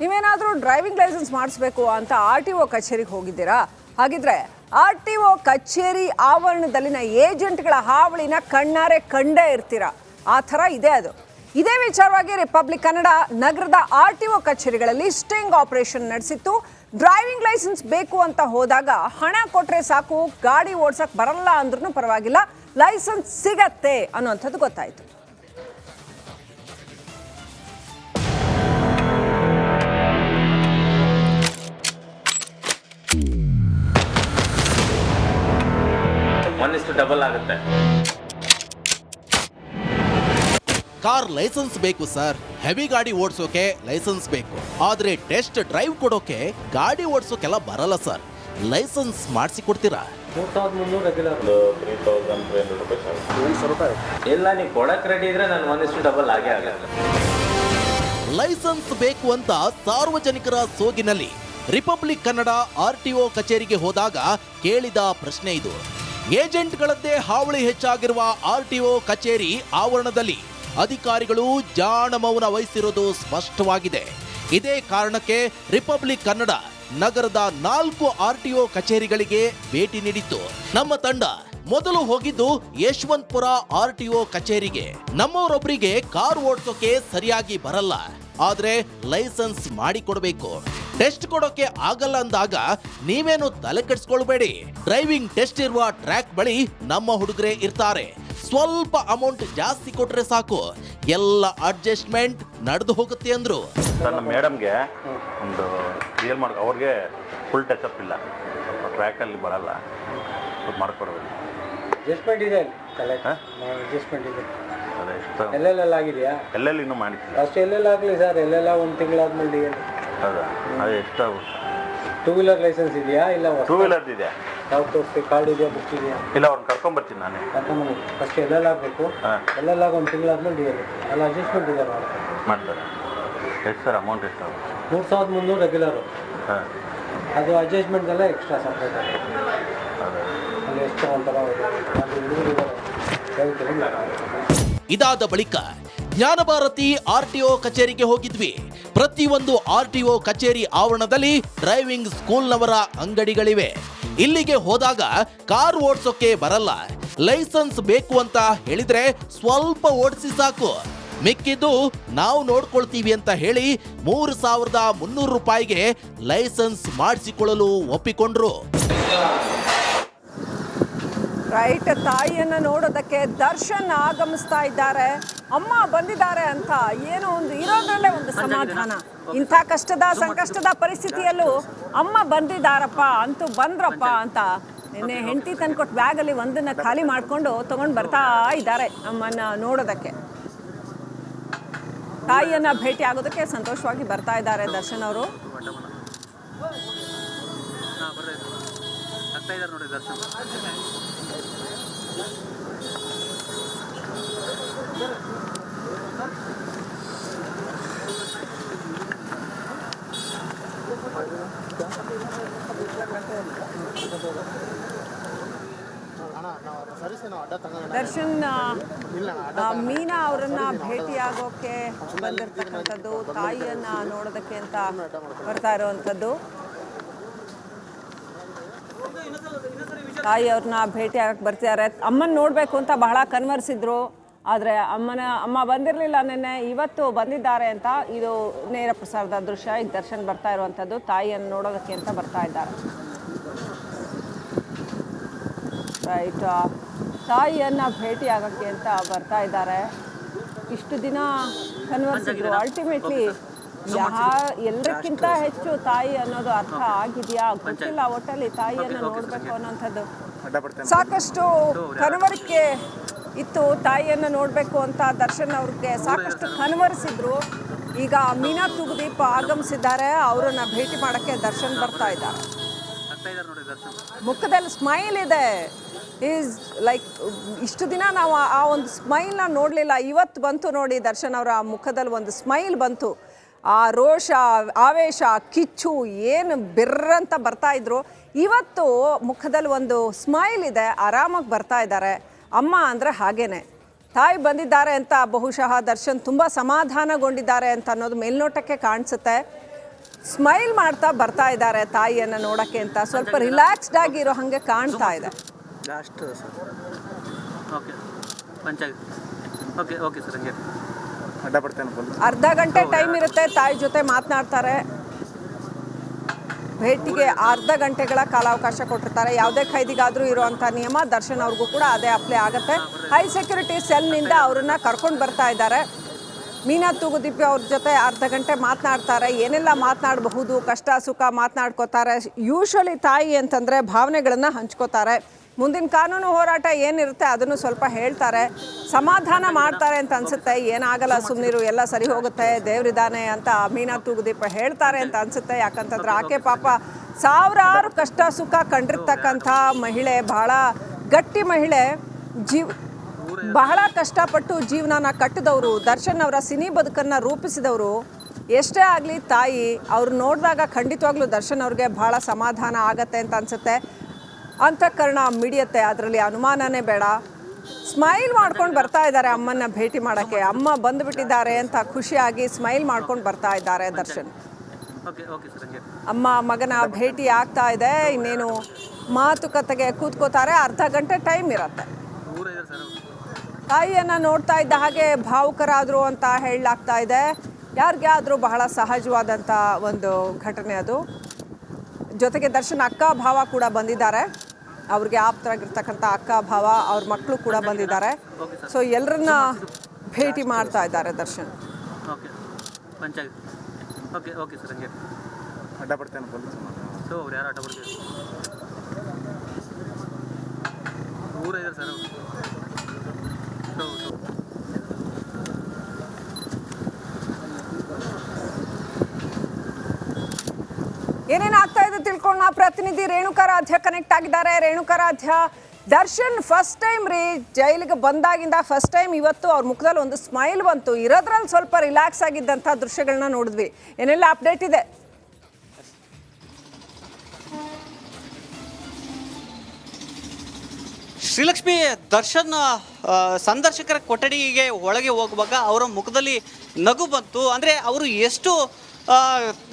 ನೀವೇನಾದರೂ driving licence ಮಾಡಿಸ್ಬೇಕು ಅಂತ ಆರ್ ಟಿ ಒ ಕಚೇರಿಗೆ ಹೋಗಿದ್ದೀರಾ? ಹಾಗಿದ್ರೆ ಆರ್ ಟಿ ಒ ಕಚೇರಿ ಆವರಣದಲ್ಲಿನ ಏಜೆಂಟ್ಗಳ ಹಾವಳಿನ ಕಣ್ಣಾರೆ ಕಂಡೇ ಇರ್ತೀರಾ? ಆ ಥರ ಇದೆ ಅದು. ಇದೇ ವಿಚಾರವಾಗಿ ರಿಪಬ್ಲಿಕ್ ಕನ್ನಡ ನಗರದ ಆರ್ ಟಿ ಒ ಕಚೇರಿಗಳಲ್ಲಿ ಸ್ಟಿಂಗ್ ಆಪರೇಷನ್ ನಡೆಸಿತ್ತು. ಡ್ರೈವಿಂಗ್ ಲೈಸೆನ್ಸ್ ಬೇಕು ಅಂತ ಹೋದಾಗ ಹಣ ಕೊಟ್ಟರೆ ಸಾಕು, ಗಾಡಿ ಓಡಿಸೋಕೆ ಬರಲ್ಲ ಅಂದ್ರೂ ಪರವಾಗಿಲ್ಲ. ಲೈಸೆನ್ಸ್ ಸಿಗತ್ತೆ ಅನ್ನುವಂಥದ್ದು ಗೊತ್ತಾಯ್ತು. ಒನ್ ಇಷ್ಟು ಡಬಲ್ ಆಗುತ್ತೆ. ಕಾರ್ ಲೈಸೆನ್ಸ್ ಬೇಕು ಸರ್. ಹೆವಿ ಗಾಡಿ ಓಡಿಸೋಕೆ ಲೈಸೆನ್ಸ್ ಬೇಕು. ಆದ್ರೆ ಟೆಸ್ಟ್ ಡ್ರೈವ್ ಕೊಡೋಕೆ ಗಾಡಿ ಓಡಿಸೋಕೆಲ್ಲ ಬರಲ್ಲ ಸರ್. ಲೈಸೆನ್ಸ್ ಮಾಡಿಸಿ ಕೊಡ್ತೀರಾ ಮೂರು ಸಾವಿರದ ಮುನ್ನೂರು ರೆಗ್ಯುಲರ್ ಒಂದು three thousand three hundred rupees ಇಲ್ಲ ನೀವು ಕೊಡಕ್ಕೆ ರೆಡಿ ಇದ್ರೆ ನಾನು ಒನ್ ಇಷ್ಟು ಡಬಲ್ ಆಗೇ ಆಗಲ್ಲ ಲೈಸೆನ್ಸ್ ಬೇಕು ಅಂತ ಸಾರ್ವಜನಿಕರ ಸೋಗಿನಲ್ಲಿ Republic Kannada R T O ಕಚೇರಿಗೆ ಹೋದಾಗ ಕೇಳಿದ ಪ್ರಶ್ನೆ ಇದು. ಏಜೆಂಟ್ಗಳದ್ದೇ ಹಾವಳಿ ಹೆಚ್ಚಾಗಿರುವ ಆರ್ ಟಿ ಒ ಕಚೇರಿ ಆವರಣದಲ್ಲಿ ಅಧಿಕಾರಿಗಳು ಜಾಣ ಮೌನ ವಹಿಸಿರುವುದು ಸ್ಪಷ್ಟವಾಗಿದೆ. ಇದೇ ಕಾರಣಕ್ಕೆ ರಿಪಬ್ಲಿಕ್ ಕನ್ನಡ ನಗರದ ನಾಲ್ಕು ಆರ್ ಟಿ ಒ ಕಚೇರಿಗಳಿಗೆ ಭೇಟಿ ನೀಡಿತ್ತು. ನಮ್ಮ ತಂಡ ಮೊದಲು ಹೋಗಿದ್ದು ಯಶವಂತಪುರ ಆರ್ ಟಿ ಒ ಕಚೇರಿಗೆ. ನಮ್ಮವರೊಬ್ಬರಿಗೆ ಕಾರ್ ಓಡಿಸೋಕೆ ಸರಿಯಾಗಿ ಬರಲ್ಲ. ಆದ್ರೆ ಲೈಸೆನ್ಸ್ ಮಾಡಿ ಕೊಡಬೇಕು ಟೆಸ್ಟ್ ಕೊಡೋಕೆ ಆಗಲ್ಲ ಅಂದಾಗ ನೀವೇನು ತಲೆ ಕೆಡಿಸ್ಕೊಳ್ಬೇಡಿ. ಡ್ರೈವಿಂಗ್ ಟೆಸ್ಟ್ ಇರುವ ಟ್ರ್ಯಾಕ್ ಬಳಿ ನಮ್ಮ ಹುಡುಗರೇ ಇರ್ತಾರೆ. ಸ್ವಲ್ಪ ಅಮೌಂಟ್ ಜಾಸ್ತಿ ಕೊಟ್ರೆ ಸಾಕು. ಎಲ್ಲ ಅಡ್ಜಸ್ಟ್ಮೆಂಟ್ ನಡೆದು ಹೋಗುತ್ತೆ ಅಂದ್ರು. ನನ್ನ ಮೇಡಮ್ಗೆ ಒಂದು ರಿಯಲ್ ಮಾರ್ಕ್ ಅವ್ರಿಗೆ ಫುಲ್ ಟಚ್ ಅಪ್ ಇಲ್ಲ. ಸ್ವಲ್ಪ ಟ್ರ್ಯಾಕಲ್ಲಿ ಬರಲ್ಲ. ಸ್ವಲ್ಪ ಮಾಡ್ಕೊಡ್ಬೇಕು. ಅಡ್ಜಸ್ಟ್ಮೆಂಟ್ ಇದೆ ತಲೆ? ಅಡ್ಜಸ್ಟ್ಮೆಂಟ್ ಇದೆ. ಎಲ್ಲೆಲ್ಲ ಆಗಿದೆಯಾ? ಎಲ್ಲೆಲ್ಲಿ ಇನ್ನೂ ಮಾಡಿದ್ದೀನಿ ಅಷ್ಟು ಎಲ್ಲೆಲ್ಲ ಆಗಲಿ ಸರ್ ಎಲ್ಲೆಲ್ಲ ಒಂದು ತಿಂಗಳಾದ್ಮೇಲೆ ಹೌದಾ? ಅದು ಎಷ್ಟು ಟೂ ವೀಲರ್ ಲೈಸೆನ್ಸ್ ಇದೆಯಾ? ಇಲ್ಲ ಟೂ ವೀಲರ್ದು ಇದೆ. ಯಾವ ತೋರಿಸ್ತೀವಿ ಕಾರ್ಡ್ ಇದೆಯಾ? ಬುಕ್ ಇದೆಯಾ? ಇಲ್ಲ ಅವ್ರನ್ನ ಕರ್ಕೊಂಬರ್ತೀನಿ ನಾನು. ಕರ್ಕೊಂಬನ್ನಿ ಫಸ್ಟ್ ಎಲ್ಲೆಲ್ಲ ಆಗಬೇಕು? ಹಾ. ಎಲ್ಲೆಲ್ಲ ಒಂದು ತಿಂಗಳಾದ್ಮೇಲೆ ಡಿ ಎಲ್ ಅಲ್ಲ ಅಡ್ಜಸ್ಟ್ಮೆಂಟ್ ಇದೆ ಮಾಡ್ತಾರೆ. ಎಷ್ಟು ಸರ್ ಅಮೌಂಟ್ ಎಷ್ಟು ಆಗುತ್ತೆ ಮೂರು ಸಾವಿರದ ಮುನ್ನೂರು ರೆಗ್ಯುಲರು ಹಾಂ. ಅದು ಅಡ್ಜಸ್ಟ್ಮೆಂಟ್ ಎಲ್ಲ ಎಕ್ಸ್ಟ್ರಾ ಸಪ್ರೇಟ್ ಅಲ್ಲಿ ಎಷ್ಟು ಒಂಥರ ಇದಾದ ಬಳಿಕ ಜ್ಞಾನಭಾರತಿ ಆರ್ ಟಿ ಒ ಕಚೇರಿಗೆ ಹೋಗಿದ್ವಿ. ಪ್ರತಿಯೊಂದು ಆರ್ ಟಿ ಒ ಕಚೇರಿ ಆವರಣದಲ್ಲಿ ಡ್ರೈವಿಂಗ್ ಸ್ಕೂಲ್ನವರ ಅಂಗಡಿಗಳಿವೆ. ಇಲ್ಲಿಗೆ ಹೋದಾಗ ಕಾರ್ ಓಡಿಸೋಕೆ ಬರಲ್ಲ. ಲೈಸೆನ್ಸ್ ಬೇಕು ಅಂತ ಹೇಳಿದ್ರೆ ಸ್ವಲ್ಪ ಓಡಿಸಿ ಸಾಕು. ಮಿಕ್ಕಿದ್ದು ನಾವು ನೋಡ್ಕೊಳ್ತೀವಿ ಅಂತ ಹೇಳಿ ಮೂರು ಸಾವಿರದ ಮುನ್ನೂರು ರೂಪಾಯಿಗೆ ಲೈಸೆನ್ಸ್ ಮಾಡಿಸಿಕೊಳ್ಳಲು ಒಪ್ಪಿಕೊಂಡ್ರು. ರೈಟ್ ತಾಯಿಯನ್ನ ನೋಡೋದಕ್ಕೆ ದರ್ಶನ್ ಆಗಮಿಸ್ತಾ ಇದ್ದಾರೆ. ಅಮ್ಮ ಬಂದಿದ್ದಾರೆ ಅಂತ ಏನೋ ಒಂದು ಇರೋದ್ರಲ್ಲೇ ಒಂದು ಸಮಾಧಾನ. ಇಂಥ ಕಷ್ಟದ ಸಂಕಷ್ಟದ ಪರಿಸ್ಥಿತಿಯಲ್ಲೂ ಅಮ್ಮ ಬಂದಿದ್ದಾರಪ್ಪ ಅಂತೂ ಬಂದ್ರಪ್ಪ ಅಂತ ನಿನ್ನೆ ಹೆಂಡತಿ ತಂದ್ಕೊಟ್ಟು ಬ್ಯಾಗಲ್ಲಿ ಒಂದನ್ನ ಖಾಲಿ ಮಾಡ್ಕೊಂಡು ತಗೊಂಡು ಬರ್ತಾ ಇದ್ದಾರೆ ಅಮ್ಮನ್ನ ನೋಡೋದಕ್ಕೆ. ತಾಯಿಯನ್ನ ಭೇಟಿ ಆಗೋದಕ್ಕೆ ಸಂತೋಷವಾಗಿ ಬರ್ತಾ ಇದ್ದಾರೆ ದರ್ಶನ್ ಅವರು. ದರ್ಶನ್. ಆ, ಮೀನಾ ಅವರನ್ನ ಭೇಟಿಯಾಗೋಕೆ ಬಂದಿರ್ತಕ್ಕಂಥದ್ದು ತಾಯಿಯನ್ನ ನೋಡೋದಕ್ಕೆ ಅಂತ ಬರ್ತಾ ಇರುವಂಥದ್ದು. ತಾಯಿ ಅವ್ರನ್ನ ಭೇಟಿ ಆಗಕ್ಕೆ ಬರ್ತಿದ್ದಾರೆ ಅಮ್ಮನ ನೋಡಬೇಕು ಅಂತ ಬಹಳ ಕನ್ವರ್ಸಿದ್ರು. ಆದರೆ ಅಮ್ಮನ ಅಮ್ಮ ಬಂದಿರಲಿಲ್ಲ ನಿನ್ನೆ ಇವತ್ತು ಬಂದಿದ್ದಾರೆ ಅಂತ ಇದು ನೇರ ಪ್ರಸಾರದ ದೃಶ್ಯ. ಈಗ ದರ್ಶನ್ ಬರ್ತಾ ಇರುವಂಥದ್ದು ತಾಯಿಯನ್ನು ನೋಡೋದಕ್ಕೆ ಅಂತ ಬರ್ತಾ ಇದ್ದಾರೆ. ರೈಟ್ ತಾಯಿಯನ್ನ ಭೇಟಿ ಆಗಕ್ಕೆ ಅಂತ ಬರ್ತಾ ಇದ್ದಾರೆ. ಇಷ್ಟು ದಿನ ಕನ್ವರ್ಸಿದ್ರು. ಅಲ್ಟಿಮೇಟ್ಲಿ ಯಾ ಎಲ್ಲರಿಗಿಂತ ಹೆಚ್ಚು ತಾಯಿ ಅನ್ನೋದು ಅರ್ಥ ಆಗಿದೆಯಾ? ಗೊತ್ತಿಲ್ಲ ಒಟ್ಟಲ್ಲಿ ತಾಯಿಯನ್ನ ನೋಡಬೇಕು ಅನ್ನೋಂಥದ್ದು. ಸಾಕಷ್ಟು ಕನವರಿಕೆ ಇತ್ತು ತಾಯಿಯನ್ನ ನೋಡಬೇಕು ಅಂತ ದರ್ಶನ್ ಅವ್ರಿಗೆ ಸಾಕಷ್ಟು ಕನವರಿಸಿದ್ರು. ಈಗ ಮೀನಾ ತುಗುದೀಪ್ ಆಗಮಿಸಿದ್ದಾರೆ ಅವರನ್ನ ಭೇಟಿ ಮಾಡಕ್ಕೆ ದರ್ಶನ್ ಬರ್ತಾ ಇದ್ದಾರೆ. ಮುಖದಲ್ಲಿ ಸ್ಮೈಲ್ ಇದೆ. ಈಸ್ ಲೈಕ್ ಇಷ್ಟು ದಿನ ನಾವು ಆ- ಆ ಒಂದು ಸ್ಮೈಲ್ನ ನೋಡಲಿಲ್ಲ. ಇವತ್ತು ಬಂತು ನೋಡಿ ದರ್ಶನ್ ಅವರ ಮುಖದಲ್ಲಿ ಒಂದು ಸ್ಮೈಲ್ ಬಂತು. ಆ ರೋಷ ಆವೇಶ ಕಿಚ್ಚು ಏನು ಬಿರ್ರಂತ ಬರ್ತಾ ಇದ್ರು. ಇವತ್ತು ಮುಖದಲ್ಲಿ ಒಂದು ಸ್ಮೈಲ್ ಇದೆ ಆರಾಮಾಗಿ ಬರ್ತಾ ಇದ್ದಾರೆ. ಅಮ್ಮ ಅಂದರೆ ಹಾಗೇನೆ. ತಾಯಿ ಬಂದಿದ್ದಾರೆ ಅಂತ ಬಹುಶಃ ದರ್ಶನ್ ತುಂಬ ಸಮಾಧಾನಗೊಂಡಿದ್ದಾರೆ ಅಂತ ಅನ್ನೋದು ಮೇಲ್ನೋಟಕ್ಕೆ ಕಾಣಿಸುತ್ತೆ. ಸ್ಮೈಲ್ ಮಾಡ್ತಾ ಬರ್ತಾ ಇದ್ದಾರೆ ತಾಯಿಯನ್ನು ನೋಡೋಕ್ಕೆ ಅಂತ. ಸ್ವಲ್ಪ ರಿಲ್ಯಾಕ್ಸ್ಡ್ ಆಗಿರೋ ಹಾಗೆ ಕಾಣ್ತಾ ಇದೆ. ಓಕೆ ಓಕೆ ಸರ್ ಅರ್ಧ ಗಂಟೆ ಟೈಮ್ ಇರುತ್ತೆ ತಾಯಿ ಜೊತೆ ಮಾತನಾಡ್ತಾರೆ. ಭೇಟಿಗೆ ಅರ್ಧ ಗಂಟೆಗಳ ಕಾಲಾವಕಾಶ ಕೊಟ್ಟಿರ್ತಾರೆ. ಯಾವುದೇ ಖೈದಿಗಾದರೂ ಇರುವಂಥ ನಿಯಮ ದರ್ಶನ್ ಅವ್ರಿಗೂ ಕೂಡ ಅದೇ ಅಪ್ಲೈ ಆಗುತ್ತೆ. ಹೈ ಸೆಕ್ಯೂರಿಟಿ ಸೆಲ್ನಿಂದ ಅವರನ್ನ ಕರ್ಕೊಂಡು ಬರ್ತಾ ಇದ್ದಾರೆ. ಮೀನಾ ತೂಗುದೀಪಿ ಅವ್ರ ಜೊತೆ ಅರ್ಧ ಗಂಟೆ ಮಾತನಾಡ್ತಾರೆ. ಏನೆಲ್ಲ ಮಾತನಾಡಬಹುದು ಕಷ್ಟ ಸುಖ ಮಾತನಾಡ್ಕೋತಾರೆ. ಯೂಶ್ವಲಿ ತಾಯಿ ಅಂತಂದರೆ ಭಾವನೆಗಳನ್ನು ಹಂಚ್ಕೋತಾರೆ. ಮುಂದಿನ ಕಾನೂನು ಹೋರಾಟ ಏನಿರುತ್ತೆ ಅದನ್ನು ಸ್ವಲ್ಪ ಹೇಳ್ತಾರೆ. ಸಮಾಧಾನ ಮಾಡ್ತಾರೆ ಅಂತ ಅನ್ಸುತ್ತೆ. ಏನಾಗಲ್ಲ ಸುಮ್ಮನಿರು ಎಲ್ಲ ಸರಿ ಹೋಗುತ್ತೆ, ದೇವ್ರಿದ್ದಾನೆ ಅಂತ ಮೀನಾ ತೂಗುದೀಪ ಹೇಳ್ತಾರೆ ಅಂತ ಅನ್ಸುತ್ತೆ. ಯಾಕಂತಂದ್ರೆ ಆಕೆ ಪಾಪ ಸಾವಿರಾರು ಕಷ್ಟ ಸುಖ ಕಂಡಿರ್ತಕ್ಕಂಥ ಮಹಿಳೆ, ಬಹಳ ಗಟ್ಟಿ ಮಹಿಳೆ. ಜೀವ್, ಬಹಳ ಕಷ್ಟಪಟ್ಟು ಜೀವನನ ಕಟ್ಟಿದವರು, ದರ್ಶನ್ ಅವರ ಸಿನಿ ಬದುಕನ್ನು ರೂಪಿಸಿದವರು. ಎಷ್ಟೇ ಆಗಲಿ ತಾಯಿ, ಅವ್ರು ನೋಡಿದಾಗ ಖಂಡಿತವಾಗ್ಲೂ ದರ್ಶನ್ ಅವ್ರಿಗೆ ಬಹಳ ಸಮಾಧಾನ ಆಗತ್ತೆ ಅಂತ ಅನ್ಸುತ್ತೆ. ಅಂತಃಕರಣ ಮಿಡಿಯತ್ತೆ. ಅದರಲ್ಲಿ ಅನುಮಾನನೇ ಬೇಡ. ಸ್ಮೈಲ್ ಮಾಡ್ಕೊಂಡು ಬರ್ತಾ ಇದ್ದಾರೆ ಅಮ್ಮನ್ನ ಭೇಟಿ ಮಾಡೋಕ್ಕೆ. ಅಮ್ಮ ಬಂದುಬಿಟ್ಟಿದ್ದಾರೆ ಅಂತ ಖುಷಿಯಾಗಿ ಸ್ಮೈಲ್ ಮಾಡ್ಕೊಂಡು ಬರ್ತಾ ಇದ್ದಾರೆ ದರ್ಶನ್. ಅಮ್ಮ ಮಗನ ಭೇಟಿ ಆಗ್ತಾ ಇದೆ. ಇನ್ನೇನು ಮಾತುಕತೆಗೆ ಕೂತ್ಕೋತಾರೆ. ಅರ್ಧ ಗಂಟೆ ಟೈಮ್ ಇರುತ್ತೆ. ತಾಯಿಯನ್ನ ನೋಡ್ತಾ ಇದ್ದ ಹಾಗೆ ಭಾವುಕರಾದರು ಅಂತ ಹೇಳಲಾಗ್ತಾ ಇದೆ. ಯಾರಿಗೆ ಆದರೂ ಬಹಳ ಸಹಜವಾದಂಥ ಒಂದು ಘಟನೆ ಅದು. ಜೊತೆಗೆ ದರ್ಶನ್ ಅಕ್ಕ ಭಾವ ಕೂಡ ಬಂದಿದ್ದಾರೆ. ಅವ್ರಿಗೆ ಆಪ್ತರಾಗಿರ್ತಕ್ಕಂಥ ಅಕ್ಕ ಭಾವ ಅವ್ರ ಮಕ್ಕಳು ಕೂಡ ಬಂದಿದ್ದಾರೆ. ಸೊ ಎಲ್ಲರನ್ನ ಭೇಟಿ ಮಾಡ್ತಾ ಇದ್ದಾರೆ Darshan. Okay panchayat. Okay okay sir ಹಂಗೆ. ಅಡ್ಡ ಪಡ್ತೇನೆ ಸೊ ಅವ್ರು. ಯಾರು ಊರ ಸರ್ ಏನೇನು ಆಗ್ತಾ ಇದೆ ತಿಳ್ಕೊಂಡು ನಾ ಪ್ರತಿನಿಧಿ ರೇಣುಕಾರಾಧ್ಯ ಕನೆಕ್ಟ್ ಆಗಿದ್ದಾರೆ. ರೇಣುಕಾರಾಧ್ಯ ದರ್ಶನ್ ಫಸ್ಟ್ ಟೈಮ್ ರೀ ಜೈಲಿಗೆ ಬಂದಾಗಿಂದ ಫಸ್ಟ್ ಟೈಮ್ ಇವತ್ತು ಅವ್ರ ಮುಖದಲ್ಲಿ ಒಂದು ಸ್ಮೈಲ್ ಬಂತು. ಇರೋದ್ರಲ್ಲಿ ಸ್ವಲ್ಪ ರಿಲ್ಯಾಕ್ಸ್ ಆಗಿದ್ದಂಥ ದೃಶ್ಯಗಳನ್ನ ನೋಡಿದ್ವಿ. ಏನೆಲ್ಲ ಅಪ್ಡೇಟ್ ಇದೆ? ಶ್ರೀಲಕ್ಷ್ಮಿ ದರ್ಶನ್ ಸಂದರ್ಶಕರ ಕೊಠಡಿಗೆ ಒಳಗೆ ಹೋಗುವಾಗ ಅವರ ಮುಖದಲ್ಲಿ ನಗು ಬಂತು. ಅಂದರೆ ಅವರು ಎಷ್ಟು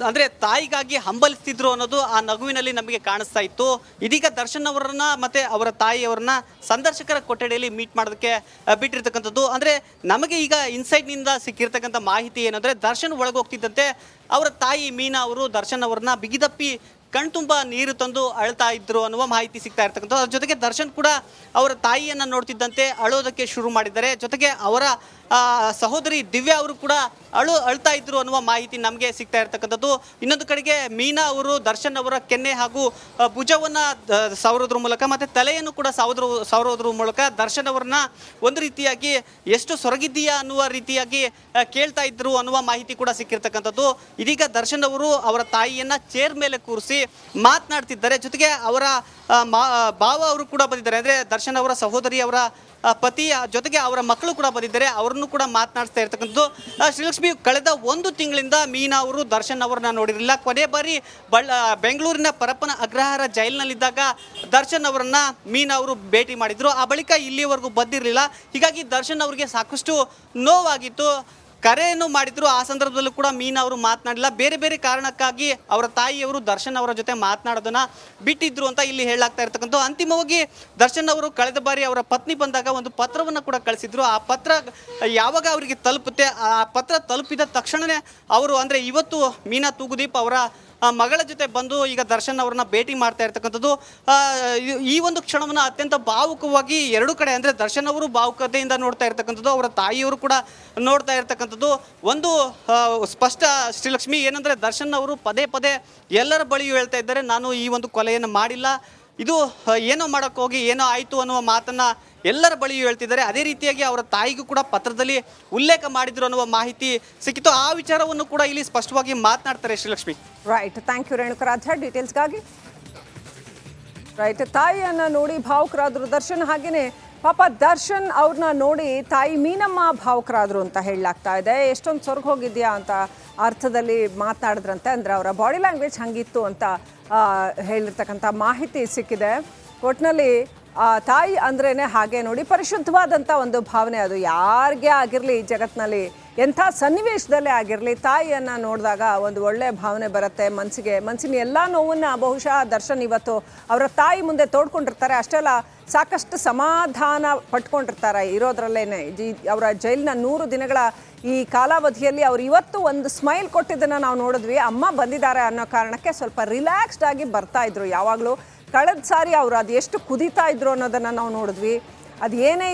ಅಂದರೆ ತಾಯಿಗಾಗಿ ಹಂಬಲಿಸ್ತಿದ್ರು ಅನ್ನೋದು ಆ ನಗುವಿನಲ್ಲಿ ನಮಗೆ ಕಾಣಿಸ್ತಾ ಇತ್ತು. ಇದೀಗ ದರ್ಶನ್ ಅವರನ್ನ ಮತ್ತೆ ಅವರ ತಾಯಿಯವರನ್ನ ಸಂದರ್ಶಕರ ಕೊಠಡಿಯಲ್ಲಿ ಮೀಟ್ ಮಾಡೋದಕ್ಕೆ ಬಿಟ್ಟಿರ್ತಕ್ಕಂಥದ್ದು. ಅಂದರೆ ನಮಗೆ ಈಗ ಇನ್ಸೈಡ್ನಿಂದ ಸಿಕ್ಕಿರ್ತಕ್ಕಂಥ ಮಾಹಿತಿ ಏನಂದ್ರೆ ದರ್ಶನ್ ಒಳಗೆ ಹೋಗ್ತಿದ್ದಂತೆ ಅವರ ತಾಯಿ ಮೀನಾ ಅವರು ದರ್ಶನ್ ಅವರನ್ನ ಬಿಗಿದಪ್ಪಿ ಕಣ್ತುಂಬ ನೀರು ತಂದು ಅಳ್ತಾ ಇದ್ರು ಅನ್ನುವ ಮಾಹಿತಿ ಸಿಗ್ತಾ ಇರ್ತಕ್ಕಂಥದ್ದು. ಅದ್ರ ಜೊತೆಗೆ ದರ್ಶನ್ ಕೂಡ ಅವರ ತಾಯಿಯನ್ನ ನೋಡ್ತಿದ್ದಂತೆ ಅಳೋದಕ್ಕೆ ಶುರು ಮಾಡಿದ್ದಾರೆ. ಜೊತೆಗೆ ಅವರ ಸಹೋದರಿ ದಿವ್ಯಾ ಅವರು ಕೂಡ ಅಳು, ಅಳ್ತಾ ಇದ್ರು ಅನ್ನುವ ಮಾಹಿತಿ ನಮಗೆ ಸಿಗ್ತಾ ಇರ್ತಕ್ಕಂಥದ್ದು. ಇನ್ನೊಂದು ಕಡೆಗೆ ಮೀನಾ ಅವರು, ದರ್ಶನ್ ಅವರ ಕೆನ್ನೆ ಹಾಗೂ ಭುಜವನ್ನು ಸಾವಿರೋದ್ರ ಮೂಲಕ ಮತ್ತು ತಲೆಯನ್ನು ಕೂಡ ಸಾವಿರ ಸವರೋದ್ರ ಮೂಲಕ ದರ್ಶನ್ ಅವರನ್ನ ಒಂದು ರೀತಿಯಾಗಿ ಎಷ್ಟು ಸೊರಗಿದ್ದೀಯಾ ಅನ್ನುವ ರೀತಿಯಾಗಿ ಕೇಳ್ತಾ ಇದ್ರು ಅನ್ನುವ ಮಾಹಿತಿ ಕೂಡ ಸಿಕ್ಕಿರ್ತಕ್ಕಂಥದ್ದು. ಇದೀಗ ದರ್ಶನ್ ಅವರು ಅವರ ತಾಯಿಯನ್ನು ಚೇರ್ ಮೇಲೆ ಕೂರಿಸಿ ಮಾತನಾಡ್ತಿದ್ದಾರೆ. ಜೊತೆಗೆ ಅವರ ಭಾವ ಅವರು ಕೂಡ ಬಂದಿದ್ದಾರೆ. ಅಂದ್ರೆ ದರ್ಶನ್ ಅವರ ಸಹೋದರಿ ಅವರ ಪತಿಯ ಜೊತೆಗೆ ಅವರ ಮಕ್ಕಳು ಕೂಡ ಬಂದಿದ್ದಾರೆ. ಅವರನ್ನು ಕೂಡ ಮಾತನಾಡಿಸ್ತಾ ಇರ್ತಕ್ಕಂಥದ್ದು ಶ್ರೀಲಕ್ಷ್ಮಿ ಕಳೆದ ಒಂದು ತಿಂಗಳಿಂದ ಮೀನಾ ಅವರು ದರ್ಶನ್ ಅವರನ್ನ ನೋಡಿರಲಿಲ್ಲ. ಕೊನೆ ಬಾರಿ ಬಳ್ಳ ಬೆಂಗಳೂರಿನ ಪರಪ್ಪನ ಅಗ್ರಹಾರ ಜೈಲಿನಲ್ಲಿದ್ದಾಗ ದರ್ಶನ್ ಅವರನ್ನ ಮೀನಾ ಅವರು ಭೇಟಿ ಮಾಡಿದ್ರು. ಆ ಬಳಿಕ ಇಲ್ಲಿವರೆಗೂ ಬಂದಿರಲಿಲ್ಲ. ಹೀಗಾಗಿ ದರ್ಶನ್ ಅವರಿಗೆ ಸಾಕಷ್ಟು ನೋವಾಗಿತ್ತು. ಕರೆಯನ್ನು ಮಾಡಿದ್ರು. ಆ ಸಂದರ್ಭದಲ್ಲೂ ಕೂಡ ಮೀನಾ ಅವರು ಮಾತನಾಡಿಲ್ಲ. ಬೇರೆ ಬೇರೆ ಕಾರಣಕ್ಕಾಗಿ ಅವರ ತಾಯಿಯವರು ದರ್ಶನ್ ಅವರ ಜೊತೆ ಮಾತನಾಡೋದನ್ನ ಬಿಟ್ಟಿದ್ರು ಅಂತ ಇಲ್ಲಿ ಹೇಳಲಾಗ್ತಾ ಇರ್ತಕ್ಕಂಥ ಅಂತಿಮವಾಗಿ ದರ್ಶನ್ ಅವರು ಕಳೆದ ಬಾರಿ ಅವರ ಪತ್ನಿ ಬಂದಾಗ ಒಂದು ಪತ್ರವನ್ನು ಕೂಡ ಕಳಿಸಿದ್ರು. ಆ ಪತ್ರ ಯಾವಾಗ ಅವರಿಗೆ ತಲುಪುತ್ತೆ? ಆ ಪತ್ರ ತಲುಪಿದ ತಕ್ಷಣವೇ ಅವರು ಅಂದರೆ ಇವತ್ತು ಮೀನಾ ತೂಗುದೀಪ್ ಅವರ ಮಗಳ ಜೊತೆ ಬಂದು ಈಗ ದರ್ಶನ್ ಅವ್ರನ್ನ ಭೇಟಿ ಮಾಡ್ತಾ ಇರ್ತಕ್ಕಂಥದ್ದು ಈ- ಒಂದು ಕ್ಷಣವನ್ನು ಅತ್ಯಂತ ಭಾವುಕವಾಗಿ ಎರಡು ಕಡೆ ಅಂದರೆ ದರ್ಶನ್ ಅವರು ಭಾವುಕತೆಯಿಂದ ನೋಡ್ತಾ ಇರ್ತಕ್ಕಂಥದ್ದು, ಅವರ ತಾಯಿಯವರು ಕೂಡ ನೋಡ್ತಾ ಇರ್ತಕ್ಕಂಥದ್ದು. ಒಂದು ಸ್ಪಷ್ಟ ಶ್ರೀಲಕ್ಷ್ಮಿ ಏನಂದರೆ ದರ್ಶನ್ ಅವರು ಪದೇ ಪದೇ ಎಲ್ಲರ ಬಳಿಯೂ ಹೇಳ್ತಾ ಇದ್ದಾರೆ, ನಾನು ಈ ಒಂದು ಕೊಲೆಯನ್ನು ಮಾಡಿಲ್ಲ. ಇದು ಏನೋ ಮಾಡೋಕ್ಕೋಗಿ ಏನೋ ಆಯಿತು ಅನ್ನುವ ಮಾತನ್ನ ಎಲ್ಲರ ಬಳಿಯೂ ಹೇಳ್ತಿದ್ದಾರೆ. ಅದೇ ರೀತಿಯಾಗಿ ಅವರ ತಾಯಿಗೂ ಕೂಡ ಪತ್ರದಲ್ಲಿ ಉಲ್ಲೇಖ ಮಾಡಿದ್ರು ಅನ್ನುವ ಮಾಹಿತಿ ಸಿಕ್ಕಿತು. ಆ ವಿಚಾರವನ್ನು ಕೂಡ ಇಲ್ಲಿ ಸ್ಪಷ್ಟವಾಗಿ ಮಾತನಾಡ್ತಾರೆ Srilakshmi. Right thank you Renukaradhya ಡೀಟೇಲ್ಸ್ಗಾಗಿ right ತಾಯಿಯನ್ನ ನೋಡಿ ಭಾವುಕರಾದ್ರು ದರ್ಶನ್ ಹಾಗೇನೆ ಪಾಪ ದರ್ಶನ್ ಅವ್ರನ್ನ ನೋಡಿ ತಾಯಿ ಮೀನಮ್ಮ ಭಾವುಕರಾದ್ರು ಅಂತ ಹೇಳಲಾಗ್ತಾ ಇದೆ. ಎಷ್ಟೊಂದು ಹೋಗಿದ್ಯಾ ಅಂತ ಅರ್ಥದಲ್ಲಿ ಮಾತನಾಡಿದ್ರಂತೆ. ಅಂದರೆ ಅವರ ಬಾಡಿ ಲ್ಯಾಂಗ್ವೇಜ್ ಹಂಗಿತ್ತು ಅಂತ ಹೇಳಿರ್ತಕ್ಕಂಥ ಮಾಹಿತಿ ಸಿಕ್ಕಿದೆ. ಒಟ್ಟಿನಲ್ಲಿ ತಾಯಿ ಅಂದ್ರೇ ಹಾಗೆ ನೋಡಿ, ಪರಿಶುದ್ಧವಾದಂಥ ಒಂದು ಭಾವನೆ ಅದು. ಯಾರಿಗೆ ಆಗಿರಲಿ ಜಗತ್ತಿನಲ್ಲಿ ಎಂಥ ಸನ್ನಿವೇಶದಲ್ಲೇ ಆಗಿರಲಿ, ತಾಯಿಯನ್ನು ನೋಡಿದಾಗ ಒಂದು ಒಳ್ಳೆಯ ಭಾವನೆ ಬರುತ್ತೆ ಮನಸ್ಸಿಗೆ ಮನಸ್ಸಿನ ಎಲ್ಲ ನೋವನ್ನು ಬಹುಶಃ ದರ್ಶನ್ ಇವತ್ತು ಅವರ ತಾಯಿ ಮುಂದೆ ತೋಡ್ಕೊಂಡಿರ್ತಾರೆ. ಅಷ್ಟೆಲ್ಲ ಸಾಕಷ್ಟು ಸಮಾಧಾನ ಪಟ್ಕೊಂಡಿರ್ತಾರೆ ಇರೋದ್ರಲ್ಲೇನೆ. ಜಿ, ಅವರ ಜೈಲಿನ ನೂರು ದಿನಗಳ ಈ ಕಾಲಾವಧಿಯಲ್ಲಿ ಅವ್ರು ಇವತ್ತು ಒಂದು ಸ್ಮೈಲ್ ಕೊಟ್ಟಿದ್ದನ್ನು ನಾವು ನೋಡಿದ್ವಿ. ಅಮ್ಮ ಬಂದಿದ್ದಾರೆ ಅನ್ನೋ ಕಾರಣಕ್ಕೆ ಸ್ವಲ್ಪ ರಿಲ್ಯಾಕ್ಸ್ಡ್ ಆಗಿ ಬರ್ತಾ ಇದ್ರು ಯಾವಾಗಲೂ. ಕಳೆದ ಸಾರಿ ಅವರು ಅದು ಎಷ್ಟು ಕುದೀತಾ ಇದ್ರು ಅನ್ನೋದನ್ನು ನಾವು ನೋಡಿದ್ವಿ. ಅದು ಏನೇ